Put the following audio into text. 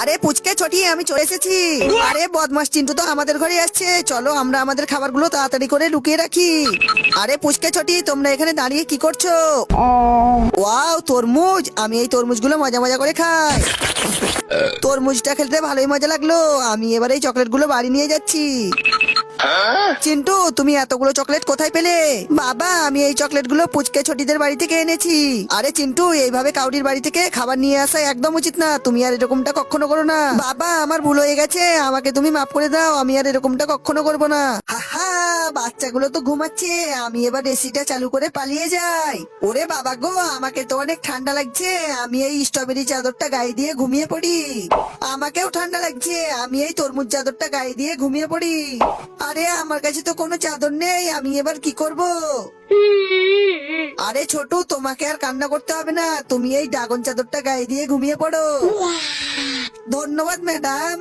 আরে পুচকে ছোটি, আমি চলে এসেছি। আরে বদমাস চিন্টু তো আমাদের ঘরে আসছে। চলো আমরা আমাদের খাবারগুলো তাড়াতাড়ি করে লুকিয়ে রাখি। আরে পুচকে ছোটি, তোমরা এখানে দাঁড়িয়ে কি করছ? ওয়াও, তরমুজ। আমি এই তরমুজগুলো মজা মজা করে খাই। তরমুজটা খেলতে ভালোই মজা লাগল। আমি এবার এই চকলেটগুলো বাড়ি নিয়ে যাচ্ছি। চিন্টু, তুমি এতগুলো চকলেট কোথায় পেলে? বাবা, আমি এই চকলেটগুলো পুচকে ছোটিদের বাড়ি থেকে এনেছি। আরে চিন্টু, এইভাবে কাউরির বাড়ি থেকে খাবার নিয়ে আসা একদম উচিত না। তুমি আর এরকমটা কখনো করো না। বাবা, আমার ভুল হয়ে গেছে। আমাকে তুমি মাফ করে দাও। আমি আর এরকমটা কখনো করব না। হাহা বাচ্চাগুলো তো ঘুমাচ্ছে আমি এবার এসিটা চালু করে পালিয়ে যাই। ওরে বাবা গো আমাকে তো অনেক ঠান্ডা লাগছে আমি এই স্ট্রবেরি চাদরটা গায়ে দিয়ে ঘুমিয়ে পড়ি। আমাকেও ঠান্ডা লাগছে আমি এই তরমুজ চাদরটা গায়ে দিয়ে ঘুমিয়ে পড়ি। আরে আমার কাছে তো কোনো চাদর নেই আমি এবার কি করব? আরে ছোট তোমাকে আর কান্না করতে হবে না তুমি এই ড্রাগন চাদরটা গায়ে দিয়ে ঘুমিয়ে পড়ো। ধন্যবাদ ম্যাডাম।